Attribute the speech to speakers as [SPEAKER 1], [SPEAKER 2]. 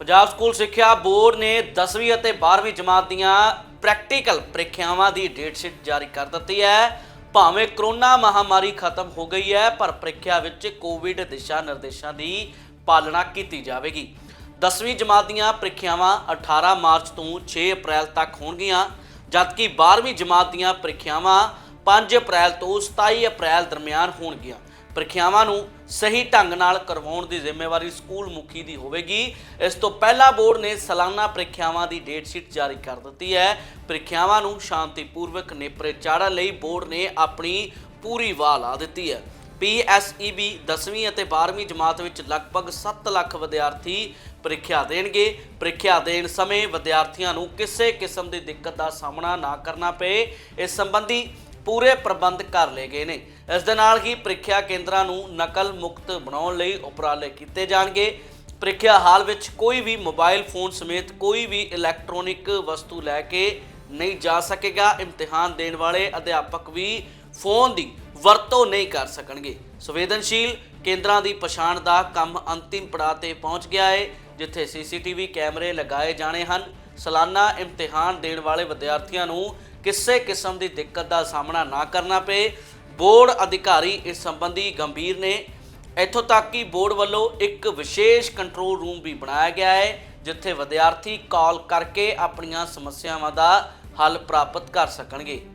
[SPEAKER 1] Punjab school ਸਿੱਖਿਆ board ਨੇ 10ਵੀਂ ਅਤੇ 12ਵੀਂ ਜਮਾਤ ਦੀਆਂ ਪ੍ਰੈਕਟੀਕਲ ਪ੍ਰੀਖਿਆਵਾਂ ਦੀ ਡੇਟ ਸ਼ੀਟ ਜਾਰੀ ਕਰ ਦਿੱਤੀ ਹੈ। ਭਾਵੇਂ ਕਰੋਨਾ ਮਹਾਮਾਰੀ ਖਤਮ ਹੋ ਗਈ ਹੈ, ਪਰ ਪ੍ਰੀਖਿਆ ਵਿੱਚ ਕੋਵਿਡ ਦਿਸ਼ਾ ਨਿਰਦੇਸ਼ਾਂ ਦੀ ਪਾਲਣਾ ਕੀਤੀ ਜਾਵੇਗੀ। 10ਵੀਂ ਜਮਾਤ ਦੀਆਂ ਪ੍ਰੀਖਿਆਵਾਂ 18 ਮਾਰਚ ਤੋਂ 6 ਅਪ੍ਰੈਲ ਤੱਕ ਹੋਣਗੀਆਂ, ਜਦਕਿ 12ਵੀਂ ਜਮਾਤ ਦੀਆਂ ਪ੍ਰੀਖਿਆਵਾਂ 5 ਅਪ੍ਰੈਲ ਤੋਂ 27 ਅਪ੍ਰੈਲ ਦਰਮਿਆਨ ਹੋਣਗੀਆਂ। ਪ੍ਰੀਖਿਆਵਾਂ ਨੂੰ ਸਹੀ ਢੰਗ ਨਾਲ ਕਰਵਾਉਣ ਦੀ ਜ਼ਿੰਮੇਵਾਰੀ ਸਕੂਲ ਮੁਖੀ ਦੀ ਹੋਵੇਗੀ। ਇਸ ਤੋਂ ਪਹਿਲਾਂ ਬੋਰਡ ਨੇ ਸਾਲਾਨਾ ਪ੍ਰੀਖਿਆਵਾਂ ਦੀ ਡੇਟ ਸ਼ੀਟ ਜਾਰੀ ਕਰ ਦਿੱਤੀ ਹੈ। ਪ੍ਰੀਖਿਆਵਾਂ ਨੂੰ ਸ਼ਾਂਤੀਪੂਰਵਕ ਨੇਪਰੇ ਚਾੜਨ ਲਈ ਬੋਰਡ ਨੇ ਆਪਣੀ ਪੂਰੀ ਵਾਹ ਲਾ ਦਿੱਤੀ ਹੈ। PSEB 10ਵੀਂ ਅਤੇ 12ਵੀਂ ਜਮਾਤ ਵਿੱਚ ਲਗਭਗ 7 ਲੱਖ ਵਿਦਿਆਰਥੀ ਪ੍ਰੀਖਿਆ ਦੇਣਗੇ। ਪ੍ਰੀਖਿਆ ਦੇਣ ਸਮੇਂ ਵਿਦਿਆਰਥੀਆਂ ਨੂੰ ਕਿਸੇ ਕਿਸਮ ਦੀ ਦਿੱਕਤ ਦਾ ਸਾਹਮਣਾ ਨਾ ਕਰਨਾ ਪਏ। ਇਸ ਸੰਬੰਧੀ ਪੂਰੇ ਪ੍ਰਬੰਧ ਕਰ ਲਏ ਗਏ ਨੇ। ਇਸ ਦੇ ਨਾਲ ਹੀ ਪ੍ਰੀਖਿਆ ਕੇਂਦਰਾਂ ਨੂੰ ਨਕਲ ਮੁਕਤ ਬਣਾਉਣ ਲਈ ਉਪਰਾਲੇ ਕੀਤੇ ਜਾਣਗੇ। ਪ੍ਰੀਖਿਆ ਹਾਲ ਵਿੱਚ ਕੋਈ ਵੀ ਮੋਬਾਈਲ ਫੋਨ ਸਮੇਤ ਕੋਈ ਵੀ ਇਲੈਕਟ੍ਰੋਨਿਕ ਵਸਤੂ ਲੈ ਕੇ ਨਹੀਂ ਜਾ ਸਕੇਗਾ। ਇਮਤਿਹਾਨ ਦੇਣ ਵਾਲੇ ਅਧਿਆਪਕ ਵੀ ਫੋਨ ਦੀ ਵਰਤੋਂ ਨਹੀਂ ਕਰ ਸਕਣਗੇ। ਸੰਵੇਦਨਸ਼ੀਲ ਕੇਂਦਰਾਂ ਦੀ ਪਛਾਣ ਦਾ ਕੰਮ ਅੰਤਿਮ ਪੜਾਅ ਤੇ ਪਹੁੰਚ ਗਿਆ ਹੈ ਜਿੱਥੇ ਸੀਸੀਟੀਵੀ ਕੈਮਰੇ ਲਗਾਏ ਜਾਣੇ ਹਨ। ਸਾਲਾਨਾ ਇਮਤਿਹਾਨ ਦੇਣ ਵਾਲੇ ਵਿਦਿਆਰਥੀਆਂ ਨੂੰ ਕਿਸੇ ਕਿਸਮ ਦੀ ਦਿੱਕਤ ਦਾ ਸਾਹਮਣਾ ਨਾ ਕਰਨਾ ਪਏ। ਬੋਰਡ ਅਧਿਕਾਰੀ ਇਸ ਸੰਬੰਧੀ ਗੰਭੀਰ ਨੇ। ਇੱਥੋਂ ਤੱਕ ਕਿ ਬੋਰਡ ਵੱਲੋਂ ਇੱਕ ਵਿਸ਼ੇਸ਼ ਕੰਟਰੋਲ ਰੂਮ ਵੀ ਬਣਾਇਆ ਗਿਆ ਹੈ, ਜਿੱਥੇ ਵਿਦਿਆਰਥੀ ਕਾਲ ਕਰਕੇ ਆਪਣੀਆਂ ਸਮੱਸਿਆਵਾਂ ਦਾ ਹੱਲ ਪ੍ਰਾਪਤ ਕਰ ਸਕਣਗੇ।